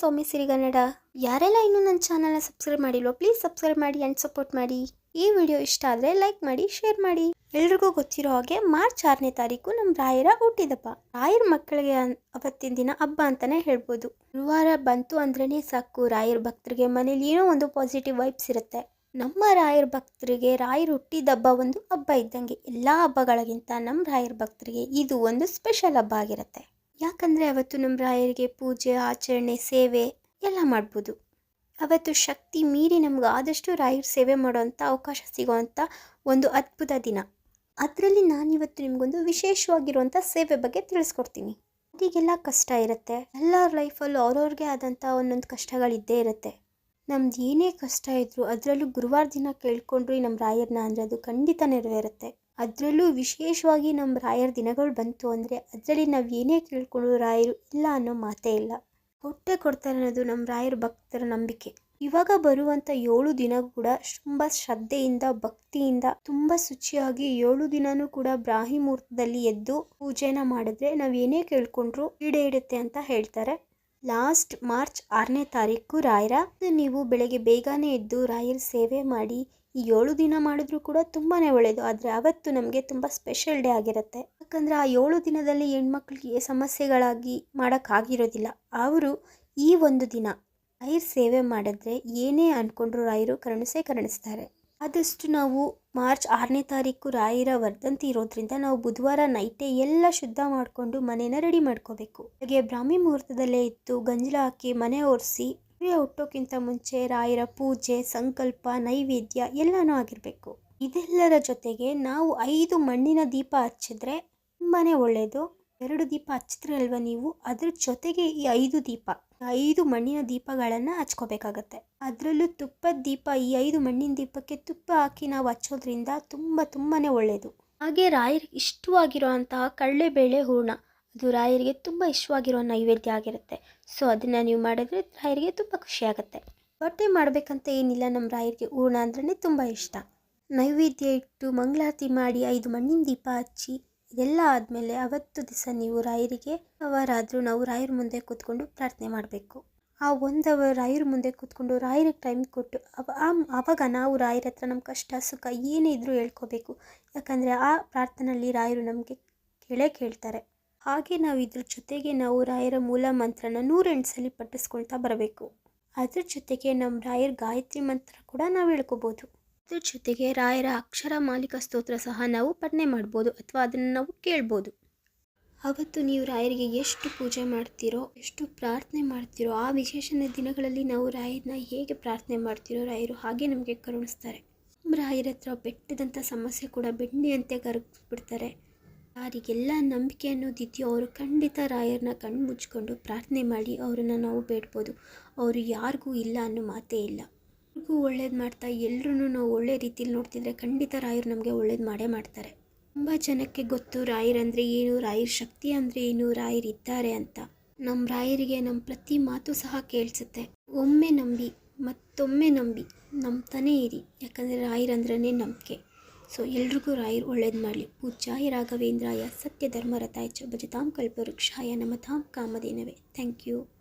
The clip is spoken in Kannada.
ಸೌಮ್ಯ ಸಿರಿಗನ್ನಡ ಯಾರೆಲ್ಲ ಇನ್ನೂ ನನ್ನ ಚಾನಲ್ನ ಸಬ್ಸ್ಕ್ರೈಬ್ ಮಾಡಿಲ್ವೋ ಪ್ಲೀಸ್ ಸಬ್ಸ್ಕ್ರೈಬ್ ಮಾಡಿ ಆ್ಯಂಡ್ ಸಪೋರ್ಟ್ ಮಾಡಿ. ಈ ವಿಡಿಯೋ ಇಷ್ಟ ಆದರೆ ಲೈಕ್ ಮಾಡಿ ಶೇರ್ ಮಾಡಿ. ಎಲ್ರಿಗೂ ಗೊತ್ತಿರೋ ಹಾಗೆ ಮಾರ್ಚ್ ಆರನೇ ತಾರೀಕು ನಮ್ಮ ರಾಯರ ಹುಟ್ಟಿದಪ್ಪ ರಾಯರ ಮಕ್ಕಳಿಗೆ ಅವತ್ತಿನ ದಿನ ಹಬ್ಬ ಅಂತಾನೆ ಹೇಳ್ಬೋದು. ಗುರುವಾರ ಬಂತು ಅಂದ್ರೇ ಸಾಕು, ರಾಯರ ಭಕ್ತರಿಗೆ ಮನೇಲಿ ಏನೋ ಒಂದು ಪಾಸಿಟಿವ್ ವೈಬ್ಸ್ ಇರುತ್ತೆ. ನಮ್ಮ ರಾಯರ ಭಕ್ತರಿಗೆ, ರಾಯರ ಹುಟ್ಟಿದ ಹಬ್ಬ ಒಂದು ಹಬ್ಬ ಇದ್ದಂಗೆ, ಎಲ್ಲ ಹಬ್ಬಗಳಿಗಿಂತ ನಮ್ಮ ರಾಯರ ಭಕ್ತರಿಗೆ ಇದು ಒಂದು ಸ್ಪೆಷಲ್ ಹಬ್ಬ ಆಗಿರುತ್ತೆ. ಯಾಕಂದರೆ ಅವತ್ತು ನಮ್ಮ ರಾಯರಿಗೆ ಪೂಜೆ, ಆಚರಣೆ, ಸೇವೆ ಎಲ್ಲ ಮಾಡ್ಬೋದು. ಅವತ್ತು ಶಕ್ತಿ ಮೀರಿ ನಮ್ಗೆ ಆದಷ್ಟು ರಾಯರ ಸೇವೆ ಮಾಡೋವಂಥ ಅವಕಾಶ ಸಿಗೋವಂಥ ಒಂದು ಅದ್ಭುತ ದಿನ. ಅದರಲ್ಲಿ ನಾನಿವತ್ತು ನಿಮಗೊಂದು ವಿಶೇಷವಾಗಿರುವಂಥ ಸೇವೆ ಬಗ್ಗೆ ತಿಳಿಸ್ಕೊಡ್ತೀನಿ. ಅವರಿಗೆಲ್ಲ ಕಷ್ಟ ಇರುತ್ತೆ. ಎಲ್ಲರ ಲೈಫಲ್ಲೂ ಅವ್ರವ್ರಿಗೆ ಆದಂಥ ಒಂದೊಂದು ಕಷ್ಟಗಳಿದ್ದೇ ಇರುತ್ತೆ. ನಮ್ದು ಏನೇ ಕಷ್ಟ ಇದ್ದರೂ ಅದರಲ್ಲೂ ಗುರುವಾರ ದಿನ ಕೇಳ್ಕೊಂಡ್ರಿ ನಮ್ಮ ರಾಯರನ್ನ ಅಂದರೆ ಅದು ಖಂಡಿತ ನೆರವೇರುತ್ತೆ. ಅದರಲ್ಲೂ ವಿಶೇಷವಾಗಿ ನಮ್ಮ ರಾಯರ ದಿನಗಳು ಬಂತು ಅಂದರೆ ಅದರಲ್ಲಿ ನಾವು ಏನೇ ಕೇಳ್ಕೊಂಡ್ರು ರಾಯರು ಇಲ್ಲ ಅನ್ನೋ ಮಾತೇ ಇಲ್ಲ. ಕೊಟ್ಟೆ ಕೊಡ್ತಾರೆ ಅನ್ನೋದು ನಮ್ಮ ರಾಯರ ಭಕ್ತರ ನಂಬಿಕೆ. ಇವಾಗ ಬರುವಂಥ ಏಳು ದಿನ ಕೂಡ ತುಂಬ ಶ್ರದ್ಧೆಯಿಂದ, ಭಕ್ತಿಯಿಂದ, ತುಂಬ ಶುಚಿಯಾಗಿ ಏಳು ದಿನನೂ ಕೂಡ ಬ್ರಾಹಿ ಮುಹೂರ್ತದಲ್ಲಿ ಎದ್ದು ಪೂಜೆನ ಮಾಡಿದ್ರೆ ನಾವು ಏನೇ ಕೇಳ್ಕೊಂಡ್ರು ಈಡೇರುತ್ತೆ ಅಂತ ಹೇಳ್ತಾರೆ. ಲಾಸ್ಟ್ ಮಾರ್ಚ್ ಆರನೇ ತಾರೀಕು ರಾಯರ. ನೀವು ಬೆಳಗ್ಗೆ ಬೇಗನೆ ಎದ್ದು ರಾಯರ ಸೇವೆ ಮಾಡಿ, ಈ ಏಳು ದಿನ ಮಾಡಿದ್ರು ಕೂಡ ತುಂಬಾ ಒಳ್ಳೆಯದು ಆದರೆ ಅವತ್ತು ನಮಗೆ ತುಂಬ ಸ್ಪೆಷಲ್ ಡೇ ಆಗಿರುತ್ತೆ. ಯಾಕಂದರೆ ಆ ಏಳು ದಿನದಲ್ಲಿ ಹೆಣ್ಮಕ್ಳಿಗೆ ಸಮಸ್ಯೆಗಳಾಗಿ ಮಾಡೋಕ್ಕಾಗಿರೋದಿಲ್ಲ. ಅವರು ಈ ಒಂದು ದಿನ ರಾಯರ್ ಸೇವೆ ಮಾಡಿದ್ರೆ ಏನೇ ಅಂದ್ಕೊಂಡ್ರು ರಾಯರು ಕರುಣಿಸೇ ಕರುಣಿಸ್ತಾರೆ. ಆದಷ್ಟು ನಾವು ಮಾರ್ಚ್ ಆರನೇ ತಾರೀಕು ರಾಯರ ವರ್ಧಂತಿ ಇರೋದ್ರಿಂದ ನಾವು ಬುಧವಾರ ನೈಟೇ ಎಲ್ಲ ಶುದ್ಧ ಮಾಡಿಕೊಂಡು ಮನೇನ ರೆಡಿ ಮಾಡ್ಕೋಬೇಕು. ಹಾಗೆ ಬ್ರಾಹ್ಮಿ ಮುಹೂರ್ತದಲ್ಲೇ ಇತ್ತು ಗಂಜಲ ಹಾಕಿ ಮನೆ ಒರೆಸಿ ಸೂರ್ಯ ಹುಟ್ಟೋಕ್ಕಿಂತ ಮುಂಚೆ ರಾಯರ ಪೂಜೆ, ಸಂಕಲ್ಪ, ನೈವೇದ್ಯ ಎಲ್ಲನೂ ಆಗಿರಬೇಕು. ಇದೆಲ್ಲರ ಜೊತೆಗೆ ನಾವು ಐದು ಮಣ್ಣಿನ ದೀಪ ಹಚ್ಚಿದ್ರೆ ತುಂಬಾ ಒಳ್ಳೆಯದು ಎರಡು ದೀಪ ಹಚ್ಚಿದ್ರೆ ಅಲ್ವಾ ನೀವು? ಅದ್ರ ಜೊತೆಗೆ ಈ ಐದು ದೀಪ. ಐದು ಮಣ್ಣಿನ ದೀಪಗಳನ್ನು ಹಚ್ಕೋಬೇಕಾಗತ್ತೆ. ಅದರಲ್ಲೂ ತುಪ್ಪದ ದೀಪ, ಈ ಐದು ಮಣ್ಣಿನ ದೀಪಕ್ಕೆ ತುಪ್ಪ ಹಾಕಿ ನಾವು ಹಚ್ಚೋದ್ರಿಂದ ತುಂಬ ತುಂಬಾ ಒಳ್ಳೆಯದು ಹಾಗೆ ರಾಯರಿಗೆ ಇಷ್ಟವಾಗಿರುವಂತಹ ಕಡಲೆಬೇಳೆ ಹೂರ್ಣ, ಅದು ರಾಯರಿಗೆ ತುಂಬ ಇಷ್ಟವಾಗಿರೋ ನೈವೇದ್ಯ ಆಗಿರುತ್ತೆ. ಸೊ ಅದನ್ನು ನೀವು ಮಾಡಿದ್ರೆ ರಾಯರಿಗೆ ತುಂಬ ಖುಷಿಯಾಗುತ್ತೆ. ಬಟ್ಟೆ ಮಾಡಬೇಕಂತ ಏನಿಲ್ಲ ನಮ್ಮ ರಾಯರಿಗೆ ಹೂರ್ಣ ಅಂದ್ರೆ ತುಂಬ ಇಷ್ಟ. ನೈವೇದ್ಯ ಇಟ್ಟು ಮಂಗಳಾರತಿ ಮಾಡಿ ಐದು ಮಣ್ಣಿನ ದೀಪ ಹಚ್ಚಿ ಇದೆಲ್ಲ ಆದಮೇಲೆ ಅವತ್ತು ದಿವಸ ನೀವು ರಾಯರಿಗೆ ಅವರಾದರೂ ನಾವು ರಾಯರ ಮುಂದೆ ಕೂತ್ಕೊಂಡು ಪ್ರಾರ್ಥನೆ ಮಾಡಬೇಕು. ಆ ಒಂದು ಅವರ್ ರಾಯರ ಮುಂದೆ ಕೂತ್ಕೊಂಡು ರಾಯರಿಗೆ ಟೈಮ್ ಕೊಟ್ಟು ಆವಾಗ ನಾವು ರಾಯರ ಹತ್ರ ನಮ್ಮ ಕಷ್ಟ, ಸುಖ ಏನೇ ಇದ್ದರೂ ಹೇಳ್ಕೋಬೇಕು. ಯಾಕಂದರೆ ಆ ಪ್ರಾರ್ಥನೆಯಲ್ಲಿ ರಾಯರು ನಮಗೆ ಕೇಳೇ ಕೇಳ್ತಾರೆ. ಹಾಗೆ ನಾವು ಇದ್ರ ಜೊತೆಗೆ ನಾವು ರಾಯರ ಮೂಲ ಮಂತ್ರನ ನೂರೆಂಟು ಸಲ ಪಠಿಸ್ಕೊಳ್ತಾ ಬರಬೇಕು. ಅದ್ರ ಜೊತೆಗೆ ನಮ್ಮ ರಾಯರ ಗಾಯತ್ರಿ ಮಂತ್ರ ಕೂಡ ನಾವು ಹೇಳ್ಕೊಬೋದು. ಅದ್ರ ಜೊತೆಗೆ ರಾಯರ ಅಕ್ಷರ ಮಾಲಿಕ ಸ್ತೋತ್ರ ಸಹ ನಾವು ಪಠನೆ ಮಾಡ್ಬೋದು ಅಥವಾ ಅದನ್ನು ನಾವು ಕೇಳ್ಬೋದು. ಅವತ್ತು ನೀವು ರಾಯರಿಗೆ ಎಷ್ಟು ಪೂಜೆ ಮಾಡ್ತೀರೋ, ಎಷ್ಟು ಪ್ರಾರ್ಥನೆ ಮಾಡ್ತೀರೋ, ಆ ವಿಶೇಷ ದಿನಗಳಲ್ಲಿ ನಾವು ರಾಯರನ್ನ ಹೇಗೆ ಪ್ರಾರ್ಥನೆ ಮಾಡ್ತೀರೋ ರಾಯರು ಹಾಗೆ ನಮಗೆ ಕರುಣಿಸ್ತಾರೆ. ರಾಯರ ಹತ್ರ ಬೆಟ್ಟದಂಥ ಸಮಸ್ಯೆ ಕೂಡ ಬೆಣ್ಣೆಯಂತೆ ಕರಗಿಸ್ಬಿಡ್ತಾರೆ. ಯಾರಿಗೆಲ್ಲ ನಂಬಿಕೆ ಅನ್ನೋದಿದೆಯೋ ಅವರು ಖಂಡಿತ ರಾಯರನ್ನ ಕಣ್ಣು ಮುಚ್ಕೊಂಡು ಪ್ರಾರ್ಥನೆ ಮಾಡಿ ಅವರನ್ನು ನಾವು ಬೇಡ್ಬೋದು. ಅವರು ಯಾರಿಗೂ ಇಲ್ಲ ಅನ್ನೋ ಮಾತೇ ಇಲ್ಲ. ಎಲ್ರಿಗೂ ಒಳ್ಳೇದು ಮಾಡ್ತಾ ಎಲ್ಲರೂ ನಾವು ಒಳ್ಳೆ ರೀತಿಯಲ್ಲಿ ನೋಡ್ತಿದ್ರೆ ಖಂಡಿತ ರಾಯರು ನಮಗೆ ಒಳ್ಳೇದು ಮಾಡೇ ಮಾಡ್ತಾರೆ. ತುಂಬ ಜನಕ್ಕೆ ಗೊತ್ತು ರಾಯರಂದರೆ ಏನು, ರಾಯರ ಶಕ್ತಿ ಅಂದರೆ ಏನು, ರಾಯರು ಇದ್ದಾರೆ ಅಂತ. ನಮ್ಮ ರಾಯರಿಗೆ ನಮ್ಮ ಪ್ರತಿ ಮಾತು ಸಹ ಕೇಳಿಸುತ್ತೆ. ಒಮ್ಮೆ ನಂಬಿ, ಮತ್ತೊಮ್ಮೆ ನಂಬಿ, ನಂಬ್ತಾನೇ ಇರಿ. ಯಾಕಂದರೆ ರಾಯರಂದ್ರೇ ನಂಬಿಕೆ. ಸೊ, ಎಲ್ರಿಗೂ ರಾಯರು ಒಳ್ಳೇದು ಮಾಡಲಿ. ಪೂಜ್ಯಾಯ ರಾಘವೇಂದ್ರಾಯ ಸತ್ಯ ಧರ್ಮರಥಾಯ ಚ ಭಜತಾಂ ಕಲ್ಪವೃಕ್ಷಾಯ ನಮತಾಂ ಕಾಮಧೇನವೇ. Thank you.